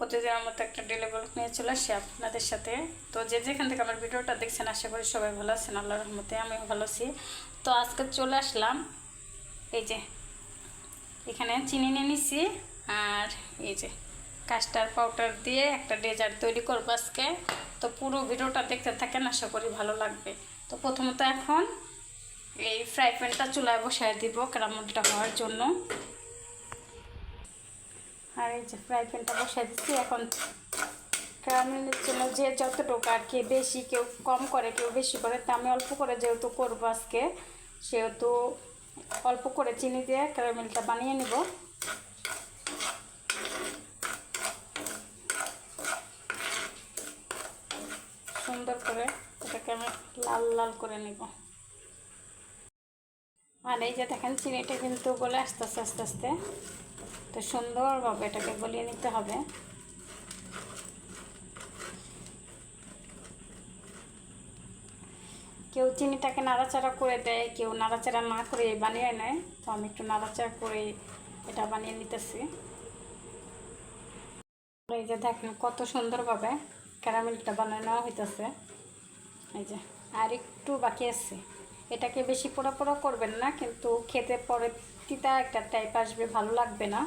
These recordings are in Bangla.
প্রতিদিনের মতো একটা ডেলি ব্লগ নিয়ে চলে আসি আপনাদের সাথে। তো যে যেখান থেকে আমার ভিডিওটা দেখছেন, আশা করি সবাই ভালো আছেন আল্লাহ রহমতে আমিও ভালো আছি। তো আজকে চলে আসলাম, এই যে, এখানে চিনি নিয়ে নিছি, আর এই যে কাস্টার পাউডার দিয়ে একটা ডেজার্ট তৈরি করব আজকে। তো পুরো ভিডিওটা দেখতে থাকেন, আশা করি ভালো লাগবে। তো প্রথমত এখন এই ফ্রাই প্যানটা চুলায় বসায় দিব ক্যারামলটা হওয়ার জন্য। আর এই যে ফ্রাই প্যানটা বসাই দিচ্ছি, এখন ক্যারামেলের জন্য যে যতটুকু আর কি বেশি কেউ কম করে, কেউ বেশি করে, তা আমি অল্প করে যেহেতু করব আজকে, সেহেতু অল্প করে চিনি দিয়ে ক্যারামেলটা বানিয়ে নিব। সুন্দর করে এটাকে আমি লাল লাল করে নিব। আর এই যে দেখেন, চিনিটা কিন্তু গলে আস্তে আস্তে আস্তে আস্তে। তো সুন্দরভাবে এটাকে গলিয়ে নিতে হবে। কেউ চিনিটাকে নাড়াচাড়া করে দেয়, কেউ নাড়াচাড়া না করে বানিয়ে নেয়। তো আমি একটু নাড়াচাড়া করে এটা বানিয়ে নিতেছি। এই যে দেখেন কত সুন্দরভাবে ক্যারামেলটা বানিয়ে নেওয়া হইতেছে। এই যে, আর একটু বাকি আছে। এটাকে বেশি পোড়া পোড়া করবেন না, কিন্তু খেতে পরে তিতা একটা টাইপ আসবে, ভালো লাগবে না।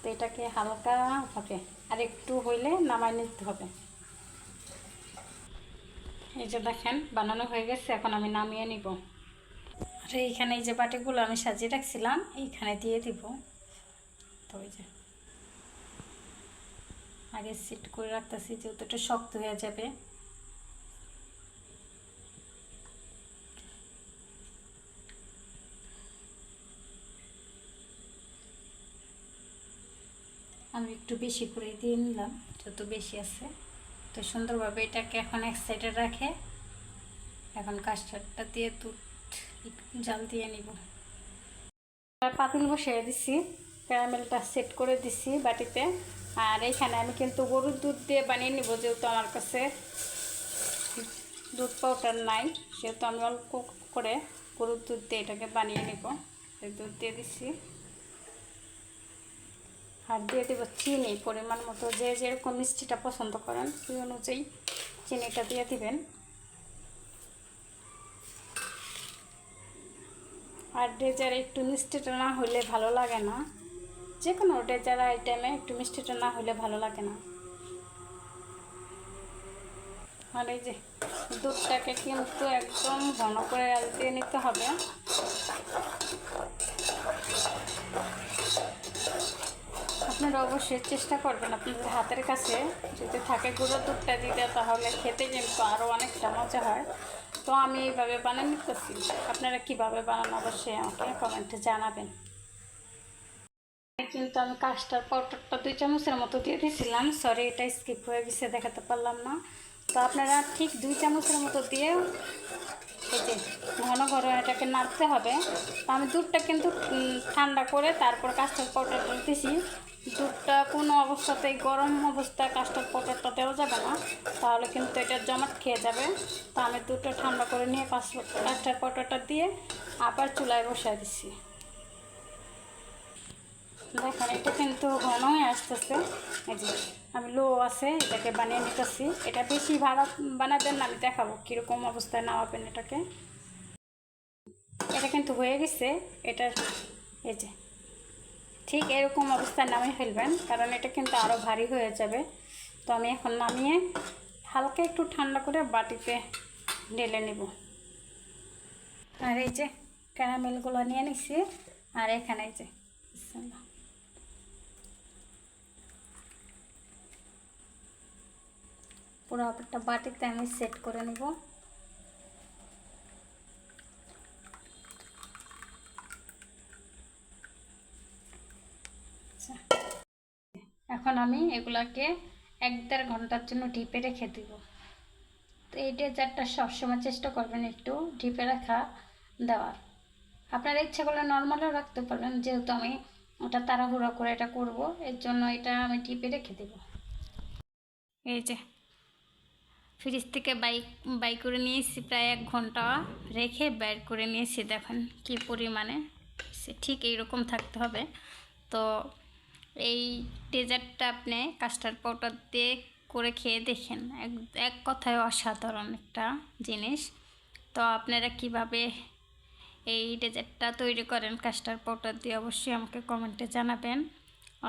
তো এটাকে হালকা হবে আর একটু হইলে নামাই নিতে হবে। এই যে দেখেন, বানানো হয়ে গেছে, এখন আমি নামিয়ে নিব। আর, এইখানে এই যে বাটিগুলো আমি সাজিয়ে রাখছিলাম, এইখানে দিয়ে দিব। তো ওই যে, আগে সিট করে রাখতেছি, যেহেতু একটু শক্ত হয়ে যাবে। আমি একটু বেশি করে দিয়ে নিলাম, যত বেশি আছে। তো সুন্দরভাবে এটাকে এখন এক সাইডে রাখে। এখন কাস্টারটা দিয়ে দুধ জাল দিয়ে নিব। পাতিল বসিয়ে দিছি ক্যারামেলটা সেট করে দিছি বাটিতে। আর এইখানে আমি কিন্তু গরুর দুধ দিয়ে বানিয়ে নিব, যেহেতু আমার কাছে দুধ পাউডার নাই, সেহেতু আমি অল্প করে গরুর দুধ দিয়ে এটাকে বানিয়ে নিব। দুধ দিয়ে দিচ্ছি আর দিয়ে দেবো চিনি পরিমাণ মতো। যে যেরকম মিষ্টিটা পছন্দ করেন, সেই অনুযায়ী চিনিটা দিয়ে দিবেন। আর ডেজার একটু মিষ্টিটা না হলে ভালো লাগে না। যে কোনো ডেজার আইটেমে একটু মিষ্টিটা না হলে ভালো লাগে না। আর এই যে দুধটাকে কিন্তু একদম ঘন করে দিয়ে নিতে হবে। আপনারা অবশ্যই চেষ্টা করবেন আপনাদের হাতের কাছে। যদি থাকে গুঁড়ো দুধটা দিতে, তাহলে খেতে কিন্তু আরও অনেকটা মজা হয়। তো আমি এইভাবে বানানি করছি আপনারা কীভাবে বানান অবশ্যই আমাকে কমেন্টে জানাবেন। কিন্তু আমি কাস্টার পাউডারটা দুই চামচের মতো দিয়ে দিয়েছিলাম সরি এটা স্কিপ হয়ে গেছে, দেখাতে পারলাম না। তো আপনারা ঠিক দুই চামচের মতো দিয়ে এই ঘন ঘন এটাকে নাড়তে হবে। তো আমি দুধটা কিন্তু ঠান্ডা করে তারপর কাস্টার পাউডারটা দিয়েছি দুধটা কোনো অবস্থাতেই গরম অবস্থায় কাস্টার পাউডারটা দেওয়া যাবে না। তাহলে কিন্তু এটা জমাট খেয়ে যাবে। তো আমি দুধটা ঠান্ডা করে নিয়ে কাস্টার পাউডারটা দিয়ে আবার চুলায় বসায় দিচ্ছি দেখেন, এটা কিন্তু ঘন হয়ে আসতেছে। এই যে আমি লো আছে, এটাকে বানিয়ে নিতেছি। এটা বেশি ভাড়া বানাবেন না, আমি দেখাবো কীরকম অবস্থায় নামাবেন এটাকে। এটা কিন্তু হয়ে গেছে এটা এই যে। ঠিক এরকম অবস্থায় নামিয়ে ফেলবেন, কারণ এটা কিন্তু আরও ভারী হয়ে যাবে। তো আমি এখন নামিয়ে হালকা একটু ঠান্ডা করে বাটিতে ঢেলে নেব। আর এই যে ক্যারামেলগুলো নিয়ে নিচ্ছি আর এখানে এই যে পুরো একটা বাটিতে আমি সেট করে নেব। আচ্ছা। এখন আমি এগুলাকে এক দেড় ঘণ্টার জন্য ঢিপে রেখে দিব। তো এই ডেজার্টটা সবসময় চেষ্টা করবেন একটু ঢিপে রাখা দেওয়ার। আপনার ইচ্ছা করলে নর্মালও রাখতে পারবেন, যেহেতু আমি ওটা তাড়াহুড়া করে এটা করব, এর জন্য এটা আমি ডিপে রেখে দেব। এই যে ফ্রিজ থেকে বাইক বাই করে নিয়েছি প্রায় এক ঘণ্টা। রেখে বের করে নিয়েছি, দেখেন কি পরিমাণে। সে ঠিক এইরকম থাকতে হবে। তো এই ডেজার্টটা আপনি কাস্টার্ড পাউডার দিয়ে করে খেয়ে দেখেন। এক এক কথায় অসাধারণ একটা জিনিস। তো আপনারা কীভাবে এই ডেজার্টটা তৈরি করেন কাস্টার্ড পাউডার দিয়ে অবশ্যই আমাকে কমেন্টে জানাবেন।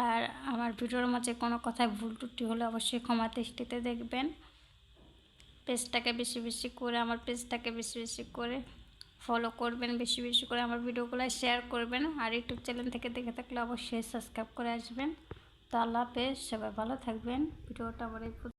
আর আমার ভিডিওর মাঝে কোনো কথায় ভুল ত্রুটি হলে অবশ্যই ক্ষমা দৃষ্টিতে দেখবেন। পেজটাকে বেশি বেশি করে, আমার পেজটাকে বেশি বেশি করে ফলো করবেন, বেশি বেশি করে আমার ভিডিওগুলো শেয়ার করবেন আর ইউটিউব চ্যানেল থেকে দেখে থাকলে অবশ্যই সাবস্ক্রাইব করে আসবেন। তো আল্লাহ হাফেজ, সবাই ভালো থাকবেন। ভিডিওটা আবার